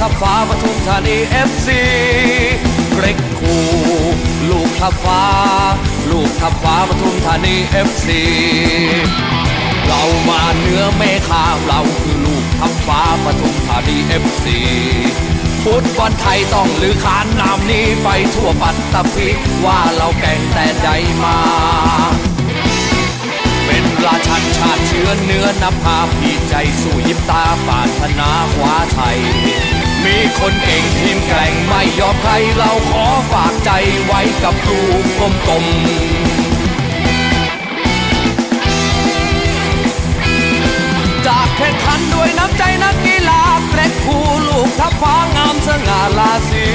ทับฟ้าปทุมธานีเอฟซีเกรกคูลูกทับฟ้า ลูกทับฟ้าปทุมธานีเอฟซีเรามาเนื้อเมฆาเราคือลูกทับฟ้าปทุมธานีเอฟซีฟุตบอลไทยต้องลือขานนามนี้ไปทั่วปัตตภีว่าเราแก่งแต่ใจมา เป็นราชันชาติเชื้อเนื้อนภาพีใจสู้ยิบตาปาถนาคว้าชัย มีคนเก่งทีมแกร่งไม่ยอมใครเราขอฝากใจไว้กับลูกกลมๆจากแข่งขันด้วยน้ำใจนักกีฬาเกรกคูลูกทัพฟ้างามสง่าราศี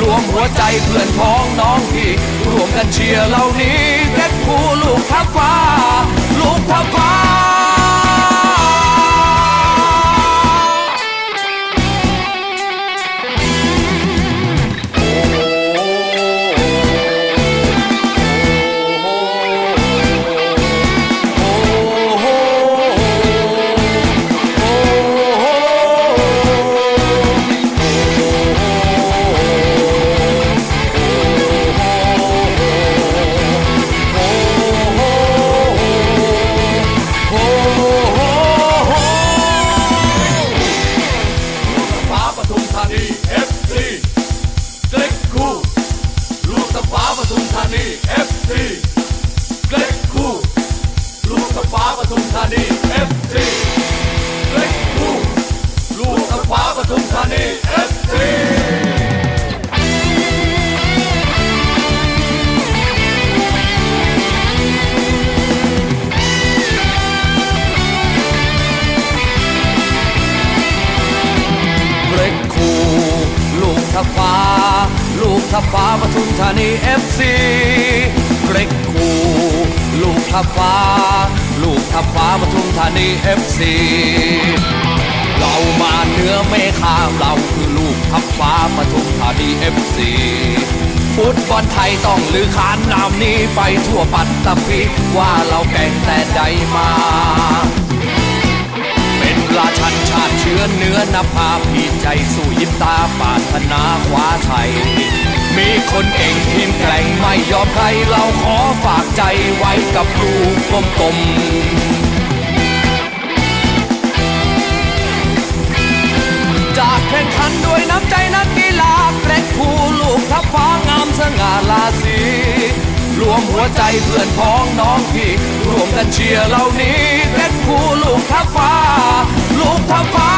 รวมหัวใจเพื่อนพ้องน้องพี่รวมกันเชียร์เหล่านี้เกรกคูลูกทัพฟ้า ลูกทัพฟ้า ทับฟ้าปทุมธานีเอฟซีเกรกคูลูกทับฟ้า ลูกทับฟ้าปทุมธานีเอฟซีเรามาเนื้อเมฆาเราคือลูกทับฟ้าปทุมธานีเอฟซีฟุตบอลไทยต้องลือขานนามนี้ไปทั่วปัตตภีว่าเราแก่งแต่ใดมา เป็นราชันชาติเชื้อเนื้อนภาพีใจสู้ยิบตาปาถนาคว้าชัย มีคนเก่งทีมแกร่งไม่ยอมใครเราขอฝากใจไว้กับลูกกลมๆจากแข่งขันด้วยน้ำใจนักกีฬาเกรกคูลูกทัพฟ้างามสง่าราศีรวมหัวใจเพื่อนพ้องน้องพี่รวมกันเชียร์เหล่านี้เกรกคูลูกทัพฟ้า ลูกทัพฟ้า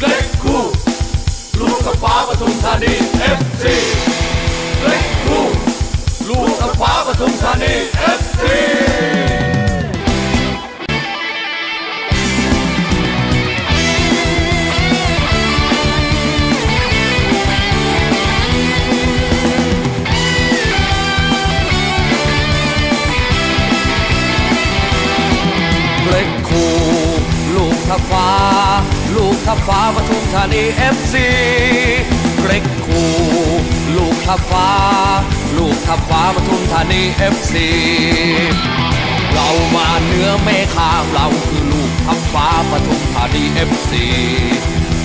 เกล็กคู่ลูกตะฟ้าปทุมธานีเอฟซีเกล็กคู่ลูกตะฟ้าปทุมธานีเอฟซีเล็กคู่ลูกทับฟ้า ลูกทับฟ้าปทุมธานีเอฟซีเกรกคูลูกทับฟ้า ลูกทับฟ้าปทุมธานีเอฟซีเรามาเนื้อเมฆาเราคือลูกทับฟ้าปทุมธานีเอฟซี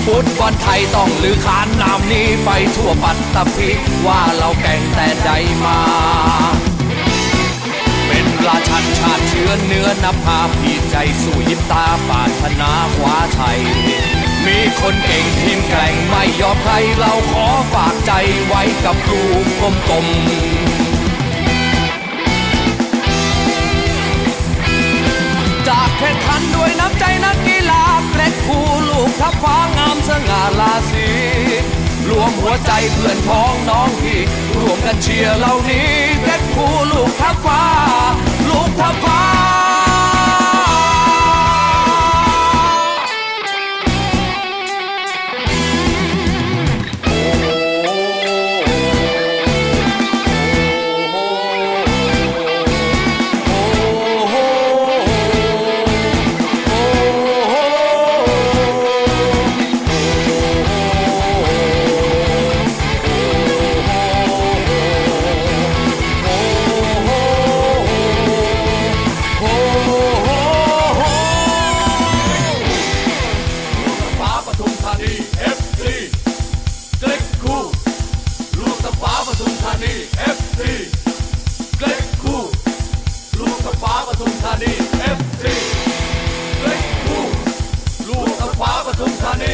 ฟุตบอลไทยต้องลือขานนามนี้ไปทั่วปัตตภีว่าเราแก่งแต่ใดมา ราชันชาติเชื้อเนื้อนภาพีใจสู้ยิบตาปาถนาคว้าชัย มีคนเก่งทีมแกร่งไม่ยอมใครเราขอฝากใจไว้กับลูกกลมๆจากแข่งขันด้วยน้ำใจนักกีฬาเกรกคูลูกทัพฟ้างามสง่าราศีรวมหัวใจเพื่อนพ้องน้องพี่ รวมกันเชียร์เหล่านี้เพชรภูลูกทัพฟ้าลูกทัพฟ้า ฟ้า 总怕你。